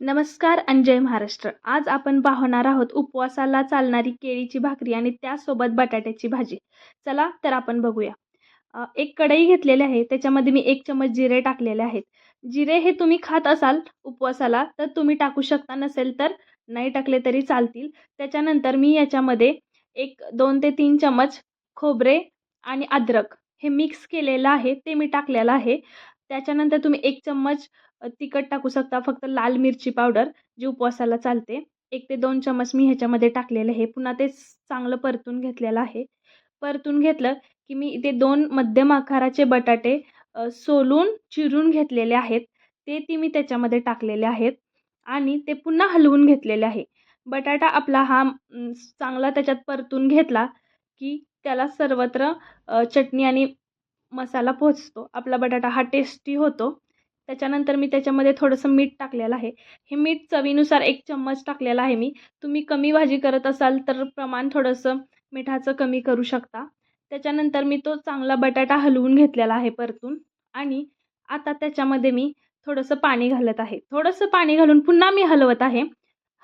नमस्कार आणि जय महाराष्ट्र. आज आपण पाहणार आहोत उपवासाला चालणारी केळीची भाकरी आणि त्यासोबत बटाट्याची भाजी. चला तर आपण बघूया. एक कढई घेतलेली आहे त्याच्यामध्ये मी एक चमच जिरे टाकलेले आहेत. जिरे हे तुम्ही खात असाल उपवासाला तर तुम्ही टाकू शकता नसेल तर नाही टाकले तरी चालतील. त्याच्यानंतर मी याच्यामध्ये एक दोन ते तीन चमच खोबरे आणि अद्रक हे मिक्स केलेलं आहे ते मी टाकलेलं आहे. त्याच्यानंतर तुम्ही एक चम्मच तिखट टाकू शकता. फक्त लाल मिरची पावडर जी उपवासाला चालते. एक ते दोन चम्मच मी ह्याच्यामध्ये टाकलेले आहे. पुन्हा ते चांगलं परतून घेतलेलं आहे. परतून घेतलं की मी इथे दोन मध्यम आकाराचे बटाटे सोलून चिरून घेतलेले आहेत. ते ती मी त्याच्यामध्ये टाकलेले आहेत. आणि ते पुन्हा हलवून घेतलेले आहे. बटाटा आपला हा चांगला त्याच्यात परतून घेतला की त्याला सर्वत्र चटणी आणि मसाला पोचतो. आपला बटाटा हा टेस्टी होतो. त्याच्यानंतर मी त्याच्यामध्ये थोडंसं मीठ टाकलेलं आहे. हे मीठ चवीनुसार एक चम्मच टाकलेलं आहे मी. तुम्ही कमी भाजी करत असाल तर प्रमाण थोडंसं मिठाचं कमी करू शकता. त्याच्यानंतर मी तो चांगला बटाटा हलवून घेतलेला आहे परतून. आणि आता त्याच्यामध्ये मी थोडंसं पाणी घालत आहे. थोडंसं पाणी घालून पुन्हा मी हलवत आहे.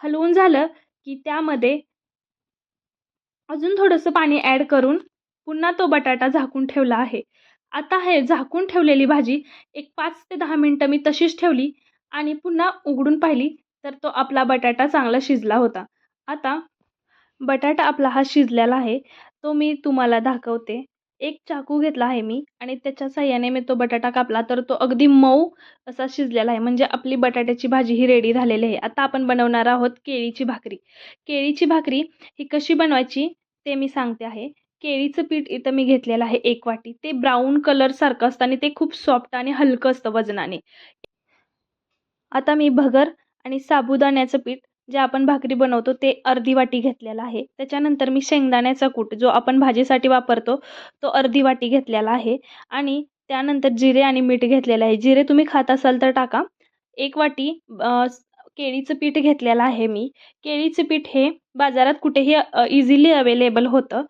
हलवून झालं की त्यामध्ये अजून थोडंसं पाणी ॲड करून पुन्हा तो बटाटा झाकून ठेवला आहे. आता हे झाकून ठेवलेली भाजी एक पाच ते दहा मिनटं मी तशीच ठेवली आणि पुन्हा उघडून पाहिली तर तो आपला बटाटा चांगला शिजला होता. आता बटाटा आपला हा शिजलेला आहे तो मी तुम्हाला दाखवते. एक चाकू घेतला आहे मी आणि त्याच्या साह्याने मी तो बटाटा कापला तर तो अगदी मऊ असा शिजलेला आहे. म्हणजे आपली बटाट्याची भाजी ही रेडी झालेली आहे. आता आपण बनवणार आहोत केळीची भाकरी. केळीची भाकरी ही कशी बनवायची ते मी सांगते आहे. केळीचं पीठ इथं मी घेतलेलं आहे एक वाटी. ते ब्राऊन कलरसारखं असतं आणि ते खूप सॉफ्ट आणि हलकं असतं वजनाने. आता मी भगर आणि साबुदाण्याचं पीठ जे आपण भाकरी बनवतो ते अर्धी वाटी घेतलेलं आहे. त्याच्यानंतर मी शेंगदाण्याचा कूट जो आपण भाजीसाठी वापरतो तो अर्धी वाटी घेतलेला आहे. आणि त्यानंतर जिरे आणि मीठ घेतलेलं आहे. जिरे तुम्ही खात असाल तर टाका. एक वाटी केळीचं पीठ घेतलेलं आहे मी. केळीचं पीठ हे बाजारात कुठेही इझिली अवेलेबल होतं.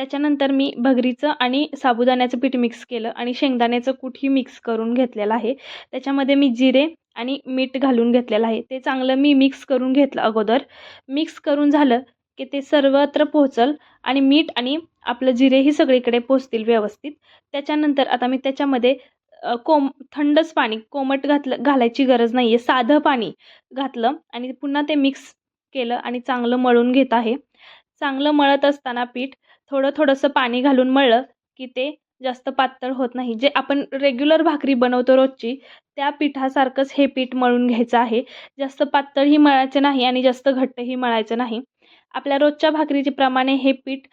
त्याच्यानंतर मी भगरीचं आणि साबुदाण्याचं पीठ मिक्स केलं आणि शेंगदाण्याचं कूटही मिक्स करून घेतलेलं आहे. त्याच्यामध्ये मी जिरे आणि मीठ घालून घेतलेलं आहे. ते चांगलं मी मिक्स करून घेतलं अगोदर. मिक्स करून झालं की ते सर्वत्र पोहोचल आणि मीठ आणि आपलं जिरेही सगळीकडे पोचतील व्यवस्थित. त्याच्यानंतर आता मी त्याच्यामध्ये कोम थंडच पाणी कोमट घातलं घालायची गरज नाही आहे साधं पाणी घातलं आणि पुन्हा ते मिक्स केलं आणि चांगलं मळून घेत आहे. चांगलं मळत असताना पीठ थोडं थोडंसं पाणी घालून मळलं की ते जास्त पातळ होत नाही. जे आपण रेग्युलर भाकरी बनवतो रोजची त्या पिठासारखंच हे पीठ मळून घ्यायचं आहे. जास्त पातळही मळायचं नाही आणि जास्त घट्टही मळायचं नाही. आपल्या रोजच्या भाकरीचे प्रमाणे हे पीठ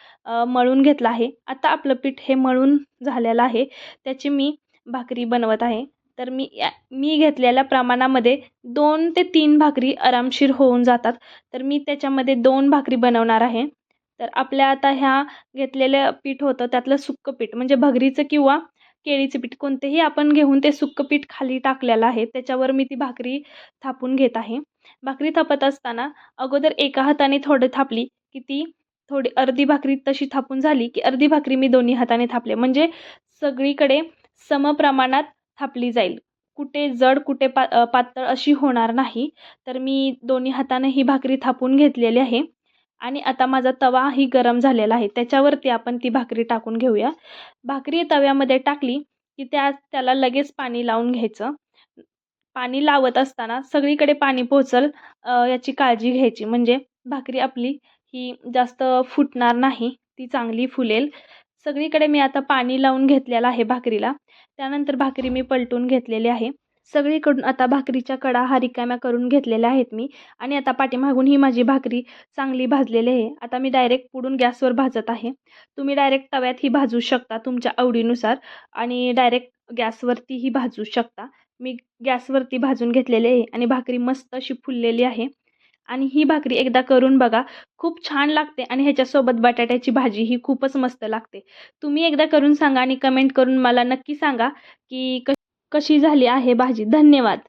मळून घेतलं आहे. आता आपलं पीठ हे मळून झालेलं आहे. त्याची मी भाकरी बनवत आहे. तर मी या मी घेतलेल्या प्रमाणामध्ये दोन ते तीन भाकरी आरामशीर होऊन जातात. तर मी त्याच्यामध्ये दोन भाकरी बनवणार आहे. तर आपल्या आता ह्या घेतलेलं पीठ होतं त्यातलं सुक्कं पीठ म्हणजे भगरीचं किंवा केळीचं पीठ कोणतेही आपण घेऊन ते सुक्कं पीठ खाली टाकलेलं आहे त्याच्यावर मी ती भाकरी थापून घेत आहे. भाकरी थापत असताना अगोदर एका हाताने थोडं थापली की ती थोडी अर्धी भाकरी तशी थापून झाली की अर्धी भाकरी मी दोन्ही हाताने थापले. म्हणजे सगळीकडे समप्रमाणात थापली जाईल. कुठे जड कुठे पा पातळ अशी होणार नाही. तर मी दोन्ही हाताने ही भाकरी थापून घेतलेली आहे. आणि आता माझा तवाही गरम झालेला आहे. त्याच्यावरती आपण ती भाकरी टाकून घेऊया. भाकरी तव्यामध्ये टाकली की त्या त्याला लगेच पाणी लावून घ्यायचं. पाणी लावत असताना सगळीकडे पाणी पोचल याची काळजी घ्यायची. म्हणजे भाकरी आपली ही जास्त फुटणार नाही ती चांगली फुलेल. सगळीकडे मी आता पाणी लावून घेतलेलं आहे भाकरीला. त्यानंतर भाकरी मी पलटून घेतलेली आहे. सगळीकडून आता भाकरीच्या कडा हा रिकाम्या करून घेतलेल्या आहेत मी. आणि आता पाठीमागून ही माझी भाकरी चांगली भाजलेली आहे. आता मी डायरेक्ट पुढून गॅसवर भाजत आहे. तुम्ही डायरेक्ट तव्यात ही भाजू शकता तुमच्या आवडीनुसार. आणि डायरेक्ट गॅसवरतीही भाजू शकता. मी गॅसवरती भाजून घेतलेले आहे आणि भाकरी मस्त अशी फुललेली आहे. आणि ही भाकरी एकदा करून बघा खूप छान लागते आणि ह्याच्यासोबत बटाट्याची भाजी ही खूपच मस्त लागते. तुम्ही एकदा करून सांगा आणि कमेंट करून मला नक्की सांगा की कशी झाली आहे भाजी? धन्यवाद.